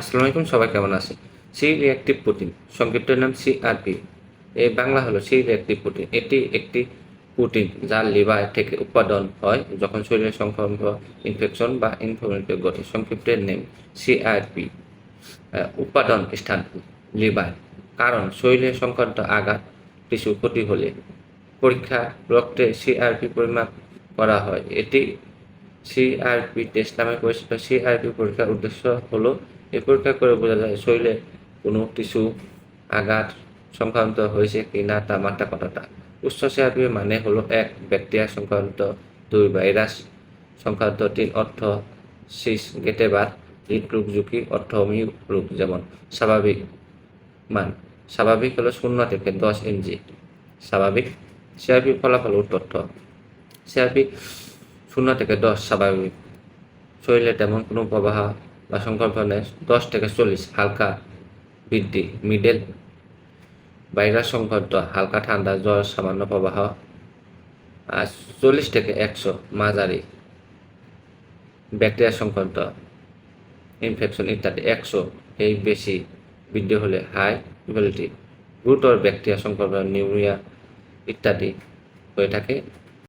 আসসালামু আলাইকুম, সবাই কেমন আছে সি রিঅ্যাক্টিভ প্রোটিন সংক্ষিপ্ত নাম সিআরপি এই বাংলা হলো সি রিঅ্যাক্টিভ প্রোটিন এটি একটি প্রোটিন যা লিভার থেকে উৎপাদন হয় যখন শরীরে সংক্রমণ ইনফেকশন বা ইনফ্লামেটরি ঘটে। সংক্ষিপ্তের নেম সিআরপি উৎপাদন স্থান লিভার। কারণ শরীরে সংক্রান্ত আঘাত, টিস্যু ক্ষতি হলে পরীক্ষা রক্তে সিআরপি পরিমাপ করা হয়। এটি সিআরপি টেস্ট নামে পরিচিত। সিআরপি পরীক্ষার উদ্দেশ্য হলো এই পরীক্ষা করে বোঝা যায় শরীরে কোনো টিস্যু, আঘাত সংক্রান্ত হয়েছে কি না তা মাত্রা কতটা? উচ্চ সিআরপি মানে হলো এক, ব্যাকটেরিয়া সংক্রান্ত, দুই, ভাইরাস সংক্রান্ত তিন, অর্থ সিস গেটেবার হৃদরোগ ঝুঁকি অর্থমিউ রোগ, যেমন স্বাভাবিক মান। স্বাভাবিক হলো শূন্য থেকে দশ এমজি। স্বাভাবিক? সিআরপি ফলাফল তথ্য। সিআরপি শূন্য থেকে দশ স্বাভাবিক। শরীরে তেমন কোনো প্রবাহ বা সংকল্পনে দশ থেকে চল্লিশ হালকা বৃদ্ধি মিডেল। ভাইরাস সংক্রান্ত হালকা ঠান্ডা, জ্বর, সামান্য প্রবাহ, আর চল্লিশ থেকে একশো মাঝারি ব্যাকটেরিয়া সংক্রান্ত ইনফেকশন ইত্যাদি। একশো এই বেশি বৃদ্ধি হলে হাই ইমিউনিটি গুরুতর ব্যাকটেরিয়া সংক্রমণ নিউরিয়া ইত্যাদি হয়ে থাকে।